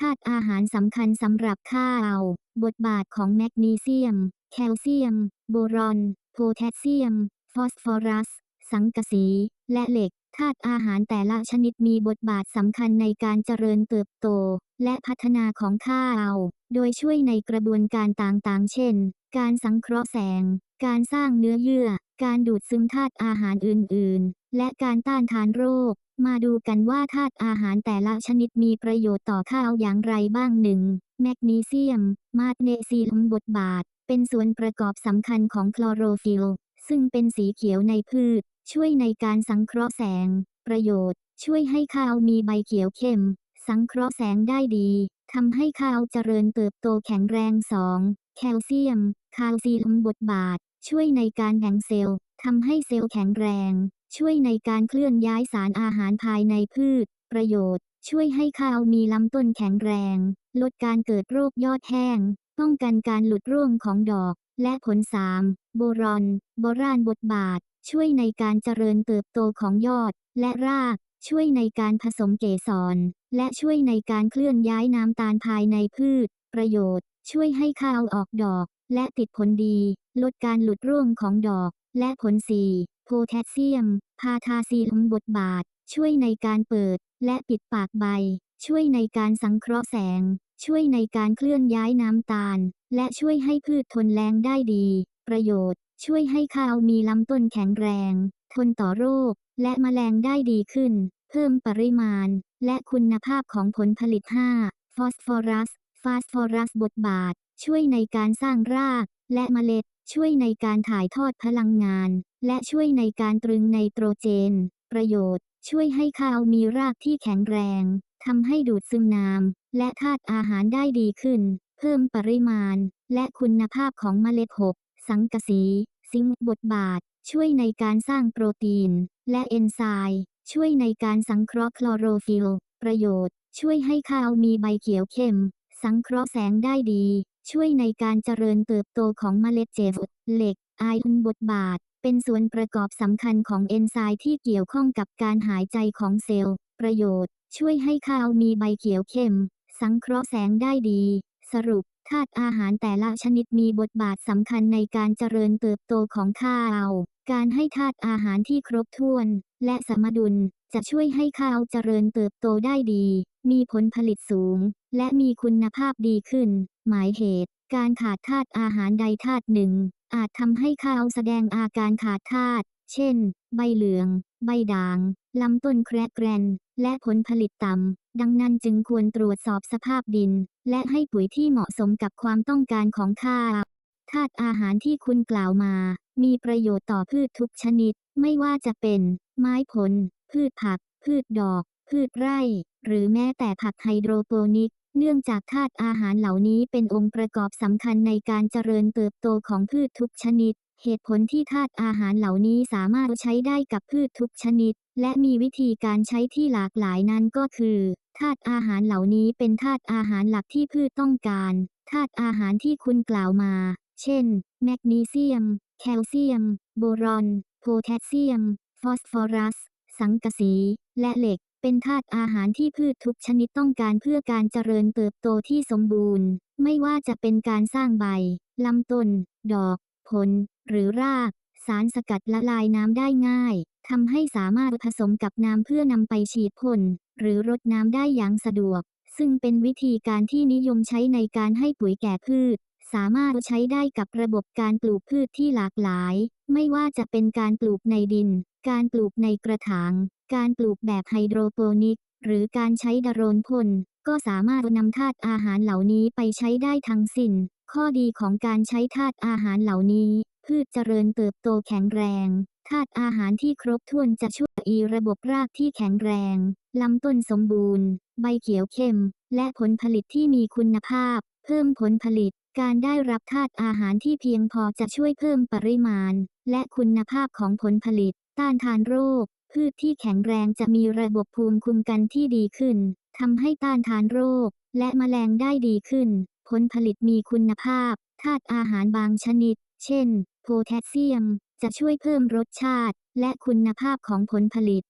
ธาตุอาหารสำคัญสำหรับข้าว บทบาทของแมกนีเซียม แคลเซียม โบรอน โพแทสเซียม ฟอสฟอรัส สังกะสี และเหล็กธาตุอาหารแต่ละชนิดมีบทบาทสำคัญในการเจริญเติบโต และพัฒนาของข้าว โดยช่วยในกระบวนการต่างๆ เช่น การสังเคราะห์แสง การสร้างเนื้อเยื่อ การดูดซึมธาตุอาหารอื่นๆ และการต้านทานโรค มาดูกันว่าธาตุอาหารแต่ละชนิดมีประโยชน์ต่อข้าวอย่างไรบ้างหนึ่งแมกนีเซียม มาเนเซียมบทบาท เป็นส่วนประกอบสำคัญของคลอโรฟิลซึ่งเป็นสีเขียวในพืช ช่วยในการสังเคราะห์แสง ประโยชน์ ช่วยให้ข้าวมีใบเขียวเข้ม สังเคราะห์แสงได้ดีทำให้ข้าวเจริญเติบโตแข็งแรง 2. แคลเซียม คาลซียมบทบาท ช่วยในการแบ่งเซลล์ทำให้เซลล์แข็งแรง ช่วยในการเคลื่อนย้ายสารอาหารภายในพืช ประโยชน์ ช่วยให้ข้าวมีลำต้นแข็งแรง ลดการเกิดโรคยอดแห้ง ป้องกันการหลุดร่วงของดอก และผล 3. โบรอนโบรานบทบาท ช่วยในการเจริญเติบโตของยอด และราก ช่วยในการผสมเกสร และช่วยในการเคลื่อนย้ายน้ำตาลภายในพืช ประโยชน์ ช่วยให้ข้าวออกดอก และติดผลดี ลดการหลุดร่วงของดอก และผล 4. โพแทสเซียม พาทาซีลมบทบาท ช่วยในการเปิด และปิดปากใบ ช่วยในการสังเคราะห์แสง ช่วยในการเคลื่อนย้ายน้ำตาล และช่วยให้พืชทนแรงได้ดี ประโยชน์ ช่วยให้ข้าวมีลำต้นแข็งแรง ทนต่อโรค และแมลงได้ดีขึ้น เพิ่มปริมาณ และคุณภาพของผลผลิต 5. ฟอสฟอรัสฟาสฟอรัสบทบาท ช่วยในการสร้างราก และเมล็ด ช่วยในการถ่ายทอดพลังงาน และช่วยในการตรึงไนโตรเจน ประโยชน์ ช่วยให้ข้าวมีรากที่แข็งแรงทำให้ดูดซึมน้ำและธาตุอาหารได้ดีขึ้น เพิ่มปริมาณ และคุณภาพของเมล็ด 6. สังกะสี ซิงค์บทบาท ช่วยในการสร้างโปรตีน และเอนไซม์ช่วยในการสังเคราะห์คลอโรฟิลประโยชน์ ช่วยให้ข้าวมีใบเขียวเข้ม สังเคราะห์แสงได้ดี ช่วยในการเจริญเติบโตของเมล็ดเจฟเหล็กไอออนบทบาท เป็นส่วนประกอบสำคัญของเอนไซม์ที่เกี่ยวข้องกับการหายใจของเซลล์ ประโยชน์ ช่วยให้ข้าวมีใบเขียวเข้ม สังเคราะห์แสงได้ดี สรุปธาตุอาหารแต่ละชนิดมีบทบาทสำคัญในการเจริญเติบโตของข้าว การให้ธาตุอาหารที่ครบถ้วน และสมดุลจะช่วยให้ข้าวเจริญเติบโตได้ดี มีผลผลิตสูง และมีคุณภาพดีขึ้น หมายเหตุ การขาดธาตุอาหารใดธาตุหนึ่ง อาจทำให้ข้าวแสดงอาการขาดธาตุ เช่น ใบเหลือง ใบด่าง ลำต้นแครกแกรน และผลผลิตต่ำ ดังนั้นจึงควรตรวจสอบสภาพดิน และให้ปุ๋ยที่เหมาะสมกับความต้องการของข้าวธาตุอาหารที่คุณกล่าวมา มีประโยชน์ต่อพืชทุกชนิด ไม่ว่าจะเป็น ไม้ผล พืชผัก พืชดอก พืชไร่ หรือแม้แต่ผักไฮโดรโปนิก เนื่องจากธาตุอาหารเหล่านี้เป็นองค์ประกอบสำคัญในการเจริญเติบโตของพืชทุกชนิด เหตุผลที่ธาตุอาหารเหล่านี้สามารถใช้ได้กับพืชทุกชนิด และมีวิธีการใช้ที่หลากหลายนั้นก็คือธาตุอาหารเหล่านี้เป็นธาตุอาหารหลักที่พืชต้องการธาตุอาหารที่คุณกล่าวมา เช่น แมกนีเซียม แคลเซียม โบรอน โพแทสเซียม ฟอสฟอรัส สังกะสี และเหล็ก เป็นธาตุอาหารที่พืชทุกชนิดต้องการเพื่อการเจริญเติบโตที่สมบูรณ์ ไม่ว่าจะเป็นการสร้างใบลำต้น ดอก ผล หรือราก สารสกัดละลายน้ำได้ง่ายทำให้สามารถผสมกับน้ำเพื่อนำไปฉีดพ่นหรือรดน้ำได้อย่างสะดวก ซึ่งเป็นวิธีการที่นิยมใช้ในการให้ปุ๋ยแก่พืช สามารถใช้ได้กับระบบการปลูกพืชที่หลากหลาย ไม่ว่าจะเป็นการปลูกในดิน การปลูกในกระถาง การปลูกแบบไฮโดรโปนิก หรือการใช้ดโรนพ่นก็สามารถนำธาตุอาหารเหล่านี้ไปใช้ได้ทั้งสิ้น ข้อดีของการใช้ธาตุอาหารเหล่านี้ พืชเจริญเติบโตแข็งแรงธาตุอาหารที่ครบถ้วนจะช่วยอีระบบรากที่แข็งแรง ลำต้นสมบูรณ์ ใบเขียวเข้ม และผลผลิตที่มีคุณภาพ เพิ่มผลผลิต การได้รับธาตุอาหารที่เพียงพอจะช่วยเพิ่มปริมาณ และคุณภาพของผลผลิต ต้านทานโรค พืชที่แข็งแรงจะมีระบบภูมิคุ้มกันที่ดีขึ้นทำให้ต้านทานโรค และแมลงได้ดีขึ้น ผลผลิตมีคุณภาพ ธาตุอาหารบางชนิด เช่น โพแทสเซียม จะช่วยเพิ่มรสชาติ และคุณภาพของผลผลิต